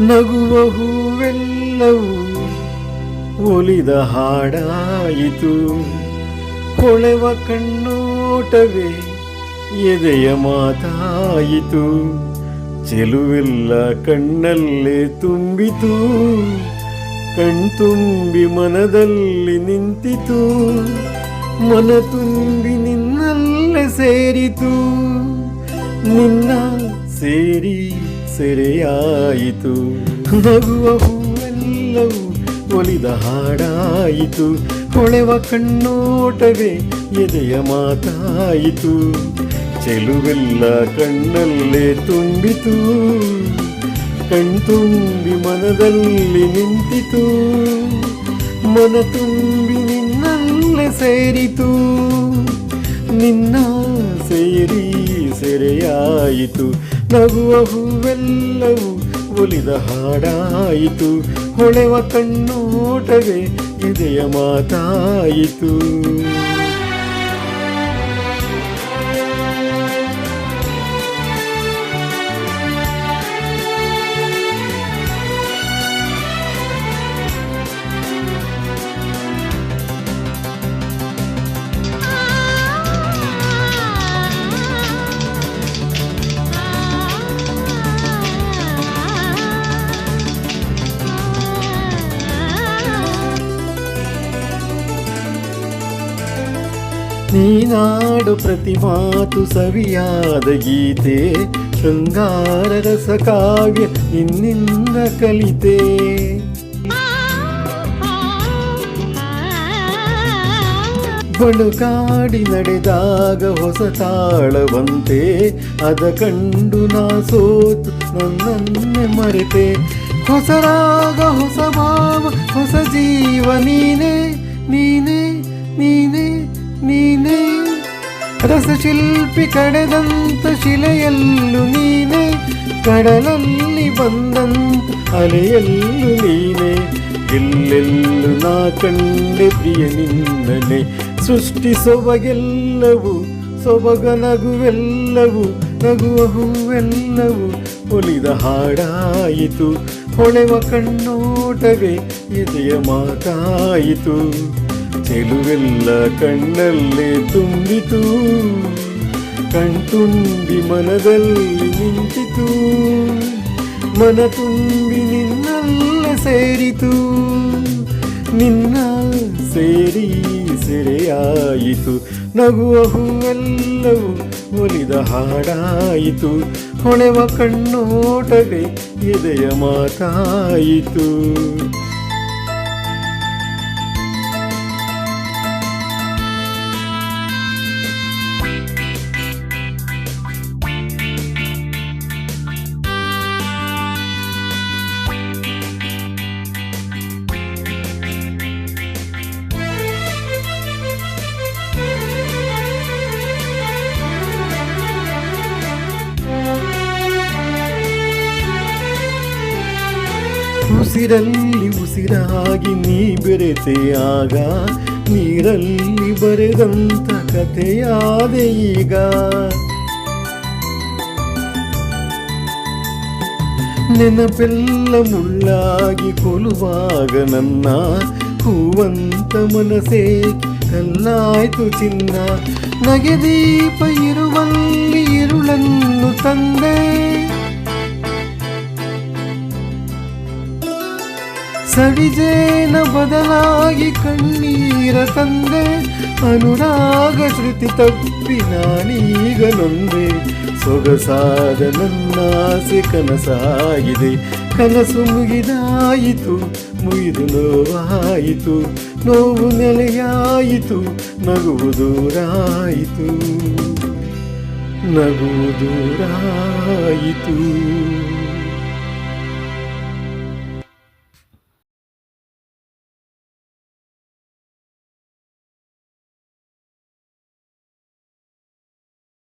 ನಗುವ ಹೂವೆಲ್ಲವೂ ಒಲಿದ ಹಾಡಾಯಿತು. ಕೊಳೆವ ಕಣ್ಣೋಟವೇ ಎದೆಯ ಮಾತಾಯಿತು. ಚೆಲುವೆಲ್ಲ ಕಣ್ಣಲ್ಲೇ ತುಂಬಿತು. ಕಣ್ತುಂಬಿ ಮನದಲ್ಲಿ ನಿಂತಿತು. ಮನ ತುಂಬಿ ನಿನ್ನಲ್ಲೇ ಸೇರಿತು. ನಿನ್ನ ಸೇರಿ ಸೆರೆಯಾಯಿತು. ನಗುವ ಹೂವೆಲ್ಲವೂ ಒಲಿದ ಹಾಡಾಯಿತು. ಕೊಳೆವ ಕಣ್ಣೋಟವೇ ಎದೆಯ ಮಾತಾಯಿತು. ಚೆಲುವೆಲ್ಲ ಕಣ್ಣಲ್ಲೇ ತುಂಬಿತು. ಕಣ್ತುಂಬಿ ಮನದಲ್ಲಿ ನಿಂತಿತು. ಮನ ತುಂಬಿ ನಿನ್ನಲ್ಲೇ ಸೇರಿತು. ನಿನ್ನ ಸೇರಿ ಸೆರೆಯಾಯಿತು. ನಗುವ ಹೂವೆಲ್ಲವೂ ಒಲಿದ ಹಾಡಾಯಿತು. ಹೊಳೆವ ಕಣ್ಣೋಟವೇ ಇದೆಯ ಮಾತಾಯಿತು. ನೀನಾಡು ಪ್ರತಿ ಮಾತು ಸವಿಯಾದ ಗೀತೆ, ಶೃಂಗಾರ ರಸ ಕಾವ್ಯ ನಿನ್ನಿಂದ ಕಲಿತೆ. ಬಳುಕಾಡಿ ನಡೆದಾಗ ಹೊಸ ತಾಳವಂತೆ, ಅದ ಕಂಡು ನಾ ಸೋತು ನನ್ನನ್ನೇ ಮರೆತೆ. ಹೊಸ ರಾಗ, ಹೊಸ ಭಾವ, ಹೊಸ ಜೀವ ನೀನೇ ನೀನೇ ನೀನೇ ನೀನೇ. ರಸಶಿಲ್ಪಿ ಕಡೆದಂತ ಶಿಲೆಯಲ್ಲೂ ನೀನೆ, ಕಡಲಲ್ಲಿ ಬಂದಂತ ಅಲೆಯಲ್ಲೂ ನೀನೆ. ಎಲ್ಲೆಲ್ಲೂ ನಾ ಕಂಡೆ ಪ್ರಿಯ ಸೃಷ್ಟಿ ಸೊಬಗೆಲ್ಲವೂ ಸೊಬಗ ನಗುವೆಲ್ಲವು, ನಗುವ ಹೂವೆಲ್ಲವೂ, ಒಲಿದ ಹಾಡಾಯಿತು ಹೊಳೆವ ಕಣ್ಣೋಟವೇ ಎದೆಯ ಮಾತಾಯಿತು. ಚೆಲುವೆಲ್ಲ ಕಣ್ಣಲ್ಲೇ ತುಂಬಿತು. ಕಣ್ತುಂಬಿ ಮನದಲ್ಲಿ ನಿಂತಿತು. ಮನ ತುಂಬಿ ನಿನ್ನಲ್ಲ ಸೇರಿತು. ನಿನ್ನ ಸೇರಿ ಸೆರೆಯಾಯಿತು. ನಗುವ ಹೂವೆಲ್ಲವೂ ಒಲಿದ ಹಾಡಾಯಿತು. ಹೊಣೆವ ಕಣ್ಣೋಟವೇ ಎದೆಯ ಮಾತಾಯಿತು. ಉಸಿರಲ್ಲಿ ಉಸಿರಾಗಿ ನೀ ಬೆರೆತೆ ಆಗ ನೀರಲ್ಲಿ ಬರೆದಂತ ಕಥೆಯಾದೆ ಈಗ ನೆನಪೆಲ್ಲ ಮುಳ್ಳಾಗಿ ಕೊಲುವಾಗ ನನ್ನ ಹೂವಂತ ಮನಸೇ ಕಲ್ಲಾಯ್ತು ಚಿನ್ನ ನಗೆ ದೀಪ ಇರುವಲ್ಲಿ ಇರುಳನ್ನು ತಂದೆ ಸವಿಜೇನ ಬದಲಾಗಿ ಕಣ್ಣೀರ ತಂದೆ, ಅನುರಾಗ ಶ್ರುತಿ ತಪ್ಪಿ ನಾನೀಗ ನೊಂದೆ ಸೊಗಸಾದ ನನ್ನಾಸೆ ಕನಸಾಗಿದೆ, ಕನಸು ಮುಗಿದಾಯಿತು, ಮುಗಿದು ನೋವಾಯಿತು, ನೋವು ನೆಲೆಯಾಯಿತು, ನಗುವು ದೂರಾಯಿತು. ನಗುವು ದೂರಾಯಿತು.